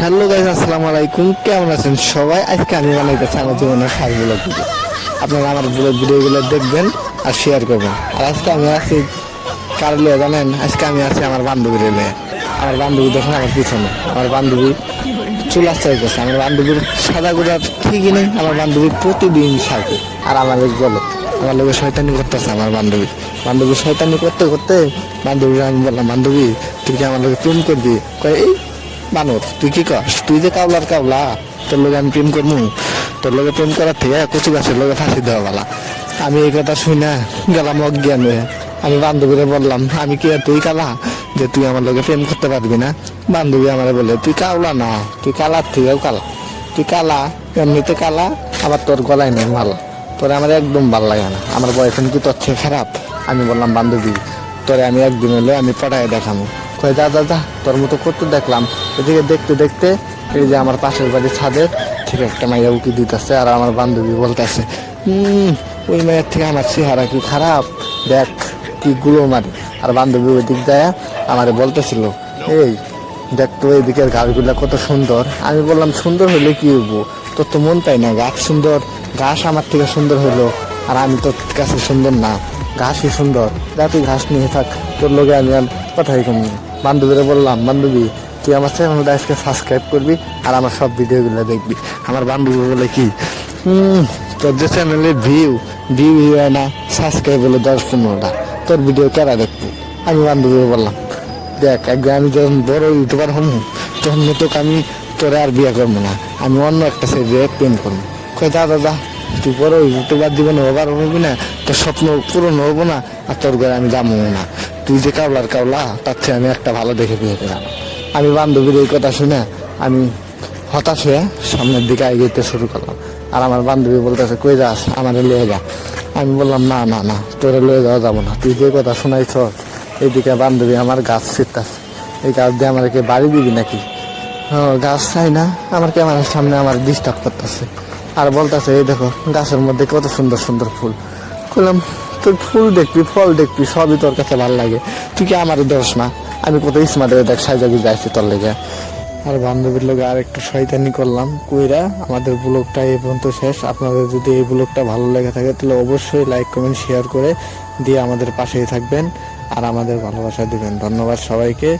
Hello guys আসসালামু আলাইকুম। কেমন আছেন সবাই? আজকে আমি বানাইতেছি আমার জীবনের ভিডিও। আপনারা আমার ভিডিওগুলো দেখবেন আর শেয়ার করবেন। আর আজকে আমি আছি কার জানেন? আজকে আমি আছি আমার বান্ধবীর লিয়ে আমার বান্ধবী দেখুন আমার পিছনে। আমার বান্ধবী চুল আসতে হইতেছে আমার বান্ধবীর সাদা গুড়া ঠিকই নেই। আমার বান্ধবী প্রতিদিন সাজে। আর আমার বলে, আমার লোকের শয়তানি করতেছে আমার বান্ধবী। বান্ধবী শয়তানি করতে করতে বান্ধবী আমি বললাম, বান্ধবী, তুই কি আমার লোকে প্রেম করবি? এই বানর, তুই কি কস? তুই যে কাবলার কাবলা তোর লোকে আমি প্রেম করব তোর লোকে প্রেম করার থেকে কচু গাছের লোকে ফাঁসি দেওয়া বলা। আমি এই কথা শুই না, গেলাম অজ্ঞান হয়ে। আমি বান্ধবীরে বললাম, আমি কি আর তুই কালা? যে তুই আমার লোকে প্রেম করতে পারবি না? বান্ধবী আমারে বলে তুই কাওলা না, তুই কালার থেকেও কালা। তুই কালা, এমনিতে কালা, আবার তোর গলায় নেই মালা তোর আমার একদম ভালো লাগে না। আমার বয়ফ্রেন্ড কি তোর থেকে খারাপ? আমি বললাম, বান্ধবী, তোরে আমি একদিন হলে আমি পড়ায় দেখাবো কয়, যা যা যা, তোর মতো করতে দেখলাম। এদিকে দেখতে দেখতে এই যে আমার পাশের বাড়ির ছাদে ঠিক একটা মাইয়া উকি দিতেছে আর আমার বান্ধবী বলতেছে ওই মায়ের থেকে আমার চেহারা কি খারাপ? দেখ, কি গুলো মারি আর বান্ধবী ওই দিক যায়, আমারে বলতেছিল, এই, দেখ তো এই দিকের গাছগুলা কত সুন্দর। আমি বললাম, সুন্দর হলে কি হইবো? তোর তো মন পাই না, গাছ সুন্দর, ঘাস আমার থেকে সুন্দর হলো আর আমি তোর কাছে সুন্দর না, ঘাসই সুন্দর। যা তুই ঘাস নিয়ে থাক, তোর লোকে আমি আর কথাই কম বান্ধবীরা বললাম, বান্ধবী, তুই আমার চ্যানেলটা আজকে সাবস্ক্রাইব করবি আর আমার সব ভিডিওগুলো দেখবি। আমার বান্ধবী বলে কি তোর যে চ্যানেলে ভিউ ভিউ হয় না সাবস্ক্রাইব হলো দশ পনেরোটা। তোর ভিডিও কেরা দেখব? আমি বান্ধবী বললাম, দেখ, একদিন আমি যখন বড় ইউটিউবার হম তখন তোকে আমি, তোরে আর বিয়ে করব না, আমি অন্য একটা সাইডে প্রেম করব। কয় দা দাদা তুই বড় জীবনে হবার হবি না, তোর স্বপ্ন পূরণ হব না, আর তোর ঘরে আমি যাব না। তুই যে কাবলার কাবলা তার চেয়ে আমি একটা ভালো দেখে বিয়ে করলাম আমি বান্ধবীর এই কথা শুনে আমি হতাশ হয়ে সামনের দিকে এগিয়ে শুরু করলাম। আর আমার বান্ধবী বলতেছে, কই যাস, আমারে লয়ে যা। আমি বললাম, না না না, তোরে লয়ে যাওয়া যাব না। তুই যে কথা শোনাইছ এইদিকে বান্ধবী আমার গাছ ছিটতাছে এই গাছ দিয়ে আমাকে বাড়ি দিবি নাকি? গাছ চাই না আমার ক্যামেরার সামনে আমার ডিস্টার্ব করতেছে। আর বলতেছে, এই দেখো, গাছের মধ্যে কত সুন্দর সুন্দর ফুল। বললাম তোর ফুল দেখবি, ফল দেখবি, সবই তোর কাছে ভালো লাগে। তুই কি আমার দোষ না? আমি কত স্মার্ট হয়ে দেখ সাইজাগি যাইছি তোর লেগে। আর বান্ধবীর লোক আর একটু শয়তানি করলাম, কুইরা আমাদের ব্লগটা এই পর্যন্ত শেষ। আপনাদের যদি এই ব্লগটা ভালো লেগে থাকে, তাহলে অবশ্যই লাইক কমেন্ট শেয়ার করে দিয়ে আমাদের পাশেই থাকবেন। আর আমাদের ভালোবাসা দিবেন। ধন্যবাদ সবাইকে।